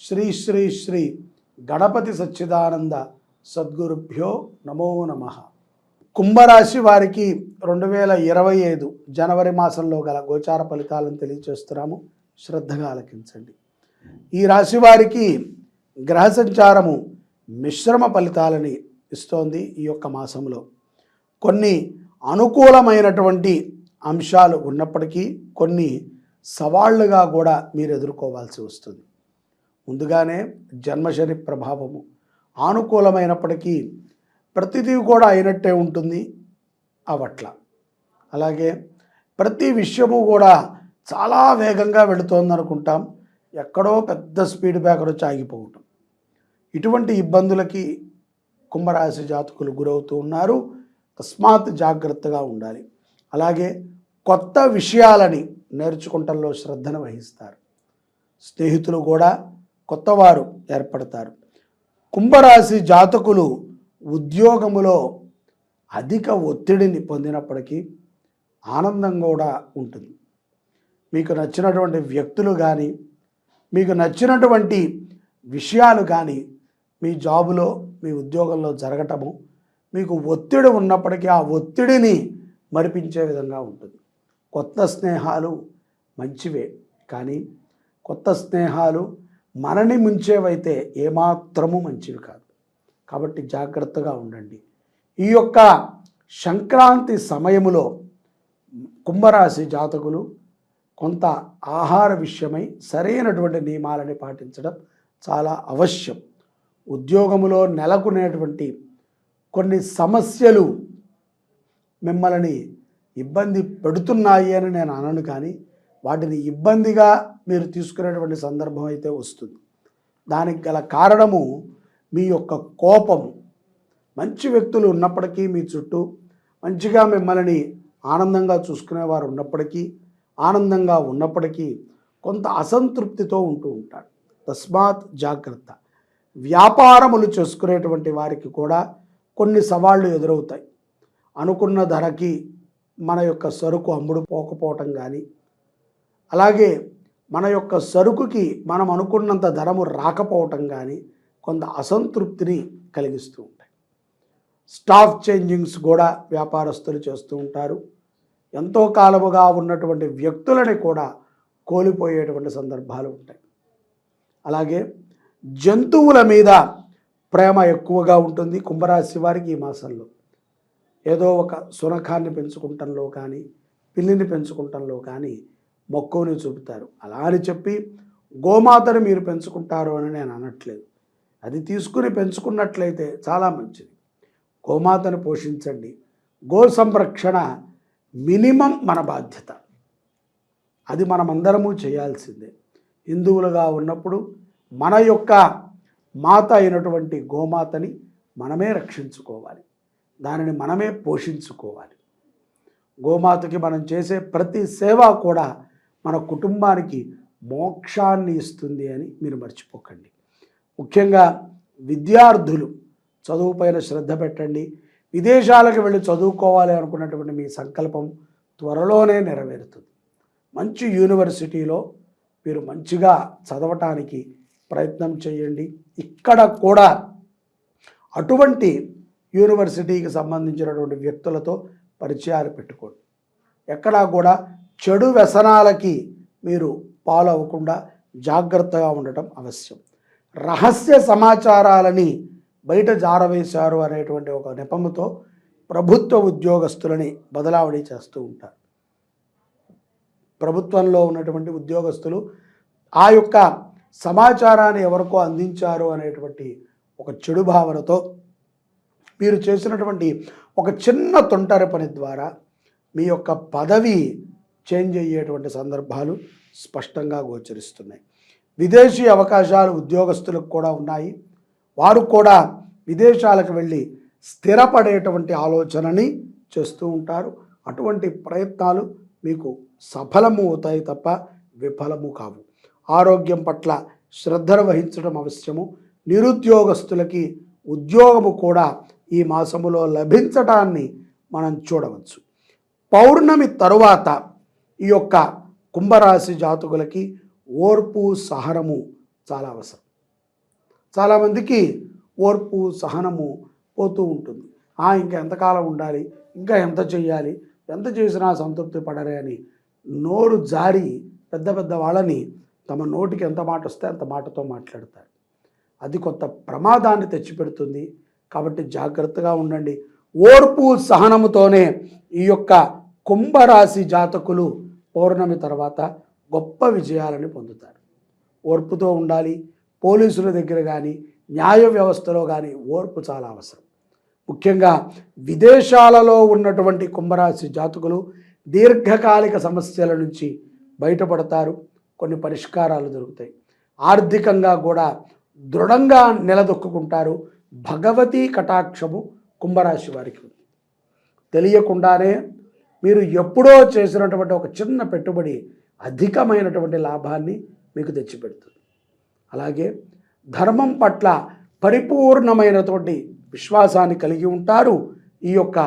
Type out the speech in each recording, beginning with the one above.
శ్రీ శ్రీ శ్రీ గణపతి సచ్చిదానంద సద్గురుభ్యో నమో నమ. కుంభరాశి వారికి రెండు వేల ఇరవై ఐదు జనవరి మాసంలో గల గోచార ఫలితాలను తెలియచేస్తున్నాము. శ్రద్ధగా ఆలకించండి. ఈ రాశి వారికి గ్రహ సంచారము మిశ్రమ ఫలితాలని ఇస్తోంది ఈ యొక్క మాసంలో. కొన్ని అనుకూలమైనటువంటి అంశాలు ఉన్నప్పటికీ కొన్ని సవాళ్ళుగా కూడా మీరు ఎదుర్కోవాల్సి వస్తుంది. ముందుగానే జన్మశని ప్రభావము. ఆనుకూలమైనప్పటికీ ప్రతిదీ కూడా అయినట్టే ఉంటుంది అవట్ల అలాగే ప్రతి విషయము కూడా చాలా వేగంగా వెళుతోంది అనుకుంటాం ఎక్కడో పెద్ద స్పీడ్ బ్రేకర్ వచ్చి ఆగిపోవటం. ఇటువంటి ఇబ్బందులకి కుంభరాశి జాతకులు గురవుతూ ఉన్నారు. తస్మాత్ జాగ్రత్తగా ఉండాలి. అలాగే కొత్త విషయాలని నేర్చుకుంటంలో శ్రద్ధను వహిస్తారు. స్నేహితులు కూడా కొత్తవారు ఏర్పడతారు. కుంభరాశి జాతకులు ఉద్యోగములో అధిక ఒత్తిడిని పొందినప్పటికీ ఆనందం కూడా ఉంటుంది. మీకు నచ్చినటువంటి వ్యక్తులు కానీ మీకు నచ్చినటువంటి విషయాలు కానీ మీ జాబులో మీ ఉద్యోగంలో జరగటము మీకు ఒత్తిడి ఉన్నప్పటికీ ఆ ఒత్తిడిని మరిపించే విధంగా ఉంటుంది. కొత్త స్నేహాలు మంచివే కానీ కొత్త స్నేహాలు మనని ముంచేవైతే ఏమాత్రము మంచివి కాదు. కాబట్టి జాగ్రత్తగా ఉండండి. ఈ యొక్క సంక్రాంతి సమయములో కుంభరాశి జాతకులు కొంత ఆహార విషయమై సరైనటువంటి నియమాలని పాటించడం చాలా అవశ్యం. ఉద్యోగములో నెలకొనేటువంటి కొన్ని సమస్యలు మిమ్మల్ని ఇబ్బంది పెడుతున్నాయి అని నేను అనను కానీ వాటిని ఇబ్బందిగా మీరు తీసుకునేటువంటి సందర్భం అయితే వస్తుంది. దానికి గల కారణము మీ యొక్క కోపము. మంచి వ్యక్తులు ఉన్నప్పటికీ మీ చుట్టూ మంచిగా మిమ్మల్ని ఆనందంగా చూసుకునేవారు ఉన్నప్పటికీ ఆనందంగా ఉన్నప్పటికీ కొంత అసంతృప్తితో ఉంటూ ఉంటాడు తస్మాత్ జాగ్రత్త. వ్యాపారములు చేసుకునేటువంటి వారికి కూడా కొన్ని సవాళ్ళు ఎదురవుతాయి. అనుకున్న ధరకి మన యొక్క సరుకు అమ్ముడు పోకపోవటం కానీ అలాగే మన యొక్క సరుకుకి మనం అనుకున్నంత ధరము రాకపోవటం కానీ కొంత అసంతృప్తిని కలిగిస్తూ ఉంటాయి. స్టాఫ్ చేంజింగ్స్ కూడా వ్యాపారస్తులు చేస్తూ ఉంటారు. ఎంతో కాలముగా ఉన్నటువంటి వ్యక్తులని కూడా కోల్పోయేటువంటి సందర్భాలు ఉంటాయి. అలాగే జంతువుల మీద ప్రేమ ఎక్కువగా ఉంటుంది కుంభరాశి వారికి ఈ మాసంలో. ఏదో ఒక సునఖాన్ని పెంచుకుంటంలో కానీ పిల్లిని పెంచుకుంటంలో కానీ మక్కువని చూపుతారు. అలా అని చెప్పి గోమాతను మీరు పెంచుకుంటారు అని నేను అనట్లేదు. అది తీసుకుని పెంచుకున్నట్లయితే చాలా మంచిది. గోమాతను పోషించండి. గో సంరక్షణ మినిమం మన బాధ్యత. అది మనమందరము చేయాల్సిందే. హిందువులుగా ఉన్నప్పుడు మన యొక్క మాత అయినటువంటి గోమాతని మనమే రక్షించుకోవాలి. దానిని మనమే పోషించుకోవాలి. గోమాతకి మనం చేసే ప్రతి సేవ కూడా మన కుటుంబానికి మోక్షాన్ని ఇస్తుంది అని మీరు మర్చిపోకండి. ముఖ్యంగా విద్యార్థులు చదువుపైన శ్రద్ధ పెట్టండి. విదేశాలకు వెళ్ళి చదువుకోవాలి అనుకున్నటువంటి మీ సంకల్పం త్వరలోనే నెరవేరుతుంది. మంచి యూనివర్సిటీలో మీరు మంచిగా చదవటానికి ప్రయత్నం చేయండి. ఇక్కడ కూడా అటువంటి యూనివర్సిటీకి సంబంధించినటువంటి వ్యక్తులతో పరిచయాలు పెట్టుకోండి. ఎక్కడా కూడా చెడు వ్యసనాలకి మీరు పాలవ్వకుండా జాగ్రత్తగా ఉండటం అవశ్యం. రహస్య సమాచారాలని బయట జారవేశారు అనేటువంటి ఒక నెపముతో ప్రభుత్వ ఉద్యోగస్తులని బదలావడి చేస్తూ ఉంటారు. ప్రభుత్వంలో ఉన్నటువంటి ఉద్యోగస్తులు ఆ యొక్క సమాచారాన్ని ఎవరికో అందించారు అనేటువంటి ఒక చెడు భావనతో మీరు చేసినటువంటి ఒక చిన్న తొంటరి పని ద్వారా మీ యొక్క పదవి చేంజ్ అయ్యేటువంటి సందర్భాలు స్పష్టంగా గోచరిస్తున్నాయి. విదేశీ అవకాశాలు ఉద్యోగస్తులకు కూడా ఉన్నాయి. వారు కూడా విదేశాలకు వెళ్ళి స్థిరపడేటువంటి ఆలోచనని చేస్తూ ఉంటారు. అటువంటి ప్రయత్నాలు మీకు సఫలము అవుతాయి తప్ప విఫలము కావు. ఆరోగ్యం పట్ల శ్రద్ధను వహించడం అవశ్యము. నిరుద్యోగస్తులకి ఉద్యోగము కూడా ఈ మాసములో లభించటాన్ని మనం చూడవచ్చు. పౌర్ణమి తరువాత ఈ యొక్క కుంభరాశి జాతకులకి ఓర్పు సహనము చాలా అవసరం. చాలామందికి ఓర్పు సహనము పోతూ ఉంటుంది. ఆ ఇంకా ఎంతకాలం ఉండాలి? ఇంకా ఎంత చేయాలి ఎంత చేసినా సంతృప్తి పడరే అని నోరు జారి పెద్ద పెద్ద వాళ్ళని తమ నోటికి ఎంత మాట వస్తే అంత మాటతో మాట్లాడతారు. అది కొత్త ప్రమాదాన్ని తెచ్చిపెడుతుంది. కాబట్టి జాగ్రత్తగా ఉండండి. ఓర్పు సహనముతోనే ఈ యొక్క కుంభరాశి జాతకులు పౌర్ణమి తర్వాత గొప్ప విజయాలను పొందుతారు. ఓర్పుతో ఉండాలి పోలీసుల దగ్గర కానీ న్యాయ వ్యవస్థలో కానీ ఓర్పు చాలా అవసరం. ముఖ్యంగా విదేశాలలో ఉన్నటువంటి కుంభరాశి జాతకులు దీర్ఘకాలిక సమస్యల నుంచి బయటపడతారు కొన్ని పరిష్కారాలు దొరుకుతాయి. ఆర్థికంగా కూడా దృఢంగా నిలదొక్కుంటారు భగవతీ కటాక్షము కుంభరాశి వారికి. తెలియకుండానే మీరు ఎప్పుడో చేసినటువంటి ఒక చిన్న పెట్టుబడి అధికమైనటువంటి లాభాన్ని మీకు తెచ్చిపెడుతుంది. అలాగే ధర్మం పట్ల పరిపూర్ణమైనటువంటి విశ్వాసాన్ని కలిగి ఉంటారు ఈ యొక్క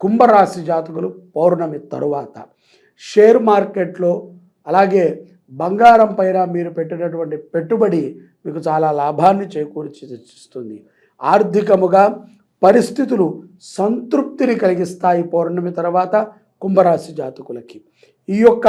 కుంభరాశి జాతకులు పౌర్ణమి తరువాత. షేర్ మార్కెట్లో అలాగే బంగారం పైన మీరు పెట్టినటువంటి పెట్టుబడి మీకు చాలా లాభాన్ని చేకూర్చి తెచ్చిస్తుంది. ఆర్థికముగా పరిస్థితులు సంతృప్తిని కలిగిస్తాయి పౌర్ణమి తర్వాత. కుంభరాశి జాతకులకి. ఈ యొక్క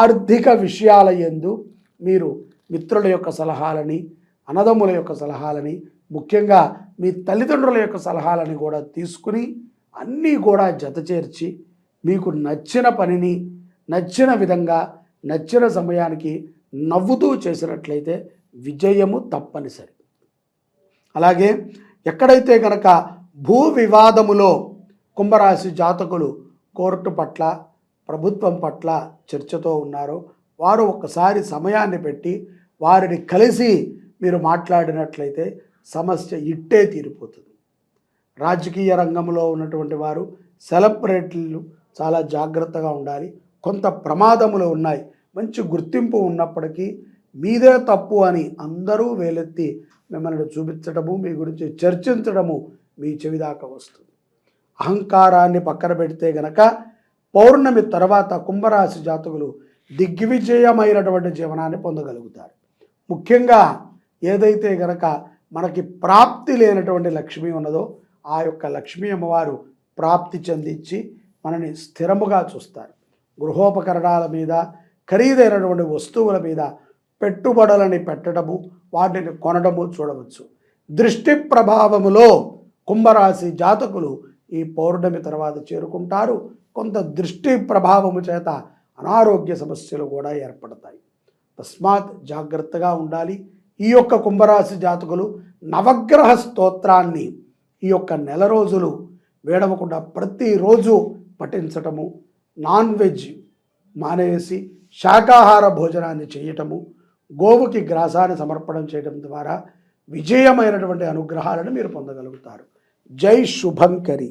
ఆర్థిక విషయాల ఎందు మీరు మిత్రుల యొక్క సలహాలని అన్నదమ్ముల యొక్క సలహాలని ముఖ్యంగా మీ తల్లిదండ్రుల యొక్క సలహాలని కూడా తీసుకుని అన్నీ కూడా జతచేర్చి మీకు నచ్చిన పనిని నచ్చిన విధంగా నచ్చిన సమయానికి నవ్వుతూ చేసినట్లయితే విజయము తప్పనిసరి. అలాగే ఎక్కడైతే కనుక భూ వివాదములో కుంభరాశి జాతకులు కోర్టు పట్ల ప్రభుత్వం పట్ల చర్చతో ఉన్నారో. వారు ఒక్కసారి సమయాన్ని పెట్టి వారిని కలిసి మీరు మాట్లాడినట్లయితే సమస్య ఇట్టే తీరిపోతుంది. రాజకీయ రంగంలో ఉన్నటువంటి వారు సెలబ్రిటీలు చాలా జాగ్రత్తగా ఉండాలి. కొంత ప్రమాదములు ఉన్నాయి. మంచి గుర్తింపు ఉన్నప్పటికీ మీదే తప్పు అని అందరూ వేలెత్తి మిమ్మల్ని చూపించడము మీ గురించి చర్చించడము మీ చెవి దాకా వస్తుంది. అహంకారాన్ని పక్కన పెడితే గనక పౌర్ణమి తర్వాత కుంభరాశి జాతకులు దిగ్విజయమైనటువంటి జీవనాన్ని పొందగలుగుతారు. ముఖ్యంగా ఏదైతే గనక మనకి ప్రాప్తి లేనటువంటి లక్ష్మి ఉన్నదో ఆ యొక్క లక్ష్మీ అమ్మవారు ప్రాప్తి చెందించి మనని స్థిరముగా చూస్తారు. గృహోపకరణాల మీద ఖరీదైనటువంటి వస్తువుల మీద పెట్టుబడులని పెట్టడము వాటిని కొనడము చూడవచ్చు. దృష్టి ప్రభావములో కుంభరాశి జాతకులు ఈ పౌర్ణమి తర్వాత చేరుకుంటారు. కొంత దృష్టి ప్రభావము చేత అనారోగ్య సమస్యలు కూడా ఏర్పడతాయి. తస్మాత్ జాగ్రత్తగా ఉండాలి. ఈ యొక్క కుంభరాశి జాతకులు నవగ్రహ స్తోత్రాన్ని ఈ యొక్క నెల రోజులు వేడవకుండా ప్రతిరోజు పఠించటము నాన్ వెజ్ మానేసి శాకాహార భోజనాన్ని చేయటము గోవుకి గ్రాసాన్ని సమర్పణం చేయడం ద్వారా విజయమైనటువంటి అనుగ్రహాలను మీరు పొందగలుగుతారు. జై శుభంకరి.